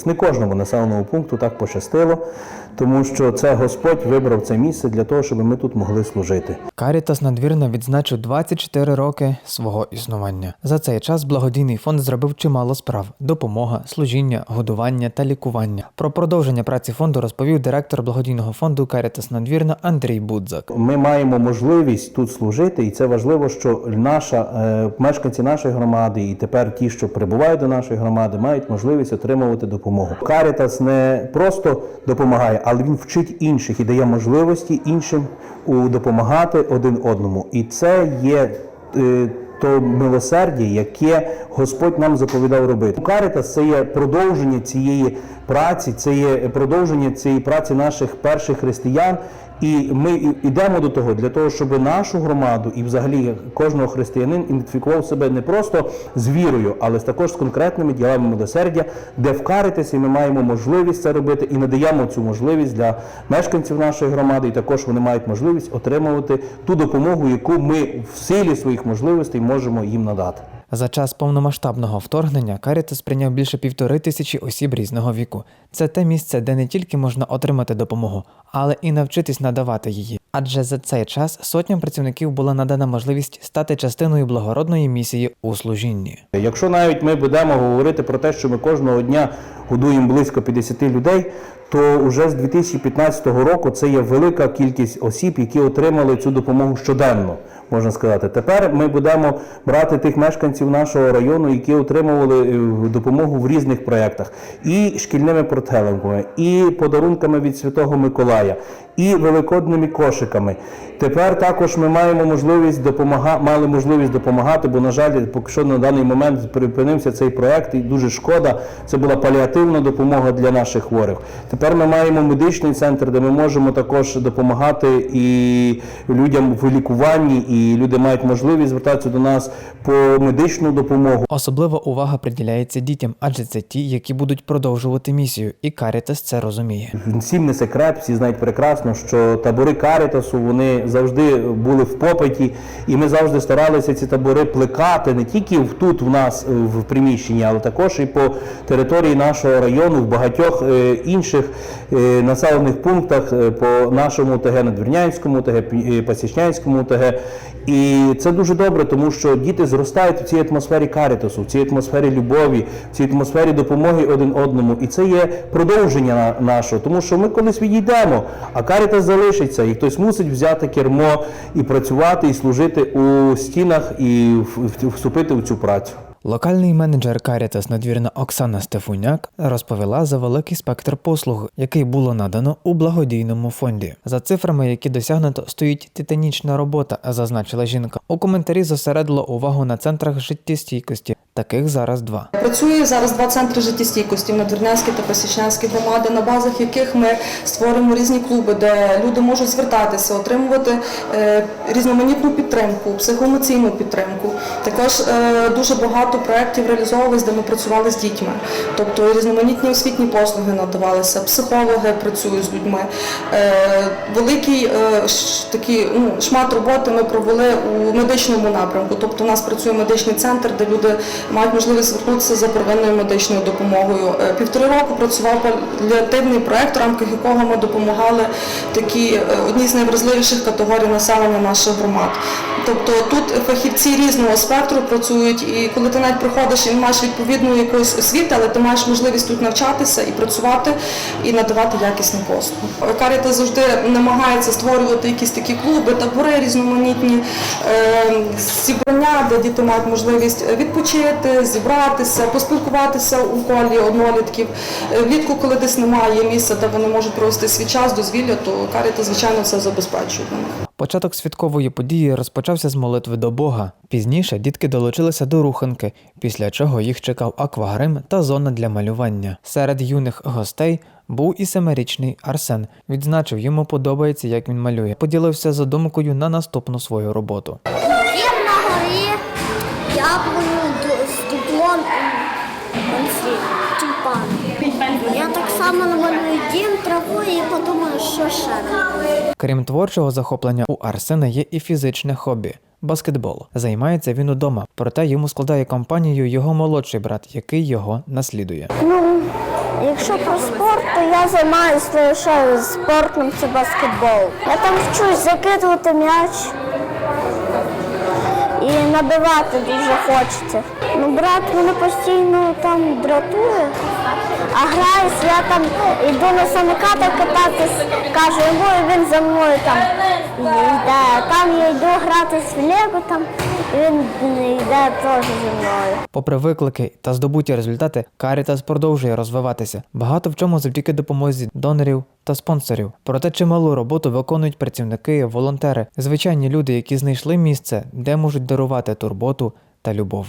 Карітас. Не кожному населеному пункту так пощастило, тому що це Господь вибрав це місце для того, щоб ми тут могли служити. Карітас надвірна відзначив 24 роки свого існування. За цей час благодійний фонд зробив чимало справ: допомога, служіння, годування та лікування. Про продовження праці фонду розповів директор благодійного фонду Карітас надвірна Андрій Будзак. Ми маємо можливість тут служити, і це важливо, що наша е, мешканці нашої громади, і тепер ті, що прибувають до нашої громади, мають можливість отримувати допомогу. Карітас не просто допомагає, але він вчить інших і дає можливості іншим допомагати один одному. І це є. е, то милосердя, яке Господь нам заповідав робити. Карітас це є продовження цієї праці, це є продовження цієї праці наших перших християн. І ми і- йдемо до того для того, щоб нашу громаду і взагалі кожного християнин ідентифікував себе не просто з вірою, але також з конкретними ділами милосердя, де в Карітасі ми маємо можливість це робити і надаємо цю можливість для мешканців нашої громади. І також вони мають можливість отримувати ту допомогу, яку ми в силі своїх можливостей можемо їм надати. За час повномасштабного вторгнення Карітас прийняв більше півтори тисячі осіб різного віку. Це те місце, де не тільки можна отримати допомогу, але і навчитись надавати її. Адже за цей час сотням працівників була надана можливість стати частиною благородної місії у служінні. Якщо навіть ми будемо говорити про те, що ми кожного дня годуємо близько 50 людей, то вже з 2015 року це є велика кількість осіб, які отримали цю допомогу щоденно. Можна сказати, тепер ми будемо брати тих мешканців нашого району, які отримували е, допомогу в різних проєктах, і шкільними портфелями, і подарунками від Святого Миколая, і великодними кошиками. Тепер також ми маємо можливість допомага... мали можливість допомагати, бо, на жаль, поки що на даний момент припинився цей проект, і дуже шкода. Це була паліативна допомога для наших хворих. Тепер ми маємо медичний центр, де ми можемо також допомагати і людям в лікуванні, і люди мають можливість звертатися до нас по медичну допомогу. Особлива увага приділяється дітям, адже це ті, які будуть продовжувати місію, і Карітас це розуміє. Всім не секрет, всі знають прекрасно, що табори Карітасу вони завжди були в попиті, і ми завжди старалися ці табори плекати не тільки тут в нас е, в приміщенні, але також і по території нашого району, в багатьох е, інших е, населених пунктах по нашому ТГ Надвірнянському, ТГ Пасічнянському ТГ. І це дуже добре, тому що діти зростають у цій атмосфері карітасу, в цій атмосфері любові, в цій атмосфері допомоги один одному. І це є продовження нашого, тому що ми колись відійдемо, а карітас залишиться, і хтось мусить взяти кермо і працювати, і служити у стінах, і вступити в цю працю. Локальний менеджер Карітас надвірна Оксана Стефуняк розповіла за великий спектр послуг, який було надано у благодійному фонді. За цифрами, які досягнуто, стоїть титанічна робота, зазначила жінка. У коментарі зосередила увагу на центрах життєстійкості. Таких зараз два. Працює зараз два центри життєстійкості Надвірнянській та Пасічнянській громади, на базах яких ми створюємо різні клуби, де люди можуть звертатися, отримувати е, різноманітну підтримку, психоемоційну підтримку. Також е, дуже багато проєктів реалізовувалися, де ми працювали з дітьми. Тобто різноманітні освітні послуги надавалися, психологи працюють з людьми. Е, великий такий ну, шмат роботи ми провели у медичному напрямку. Тобто у нас працює медичний центр, де люди мають можливість звернутися за первинною медичною допомогою. Е, Півтори року працював паліативний проект, в рамках якого ми допомагали такі е, одній з найвразливіших категорій населення наших громад. Тобто тут фахівці різного спектру працюють, і коли ти навіть приходиш і не маєш відповідної якоїсь освіти, але ти маєш можливість тут навчатися і працювати, і надавати якісні послуги. Каріта завжди намагається створювати якісь такі клуби, табори різноманітні е, зібрання, де діти мають можливість відпочити, зібратися, поспілкуватися у колі однолітків. Е, Влітку, коли десь немає місця, де вони можуть провести свій час, дозвілля, то каріта, звичайно, це забезпечує для них. Початок святкової події розпочався з молитви до Бога. Пізніше дітки долучилися до руханки, після чого їх чекав аквагрим та зона для малювання. Серед юних гостей був і семирічний Арсен. Відзначив, йому подобається, як він малює. Поділився задумкою на наступну свою роботу. Дім на горі, яблуню ду- з дуплом і ці тюльпани. Я так само намалюю дім, траву і подумаю, що ще. Крім творчого захоплення, у Арсена є і фізичне хобі. Баскетбол займається він удома, проте йому складає компанію його молодший брат, який його наслідує. Ну, Якщо про спорт, то я займаюся лише спортом, це баскетбол. Я там вчусь закидувати м'яч і набивати дуже хочеться. Ну, брат мене постійно там дратує, а граюсь, я там йду на самокатах кататись, кажу йому, і він за мною там йде. Там я йду гратись в Лего, там він йде теж зі мною. Попри виклики та здобуті результати, Карітас продовжує розвиватися. Багато в чому завдяки допомозі донорів та спонсорів. Проте чималу роботу виконують працівники, волонтери, звичайні люди, які знайшли місце, де можуть дарувати турботу та любов.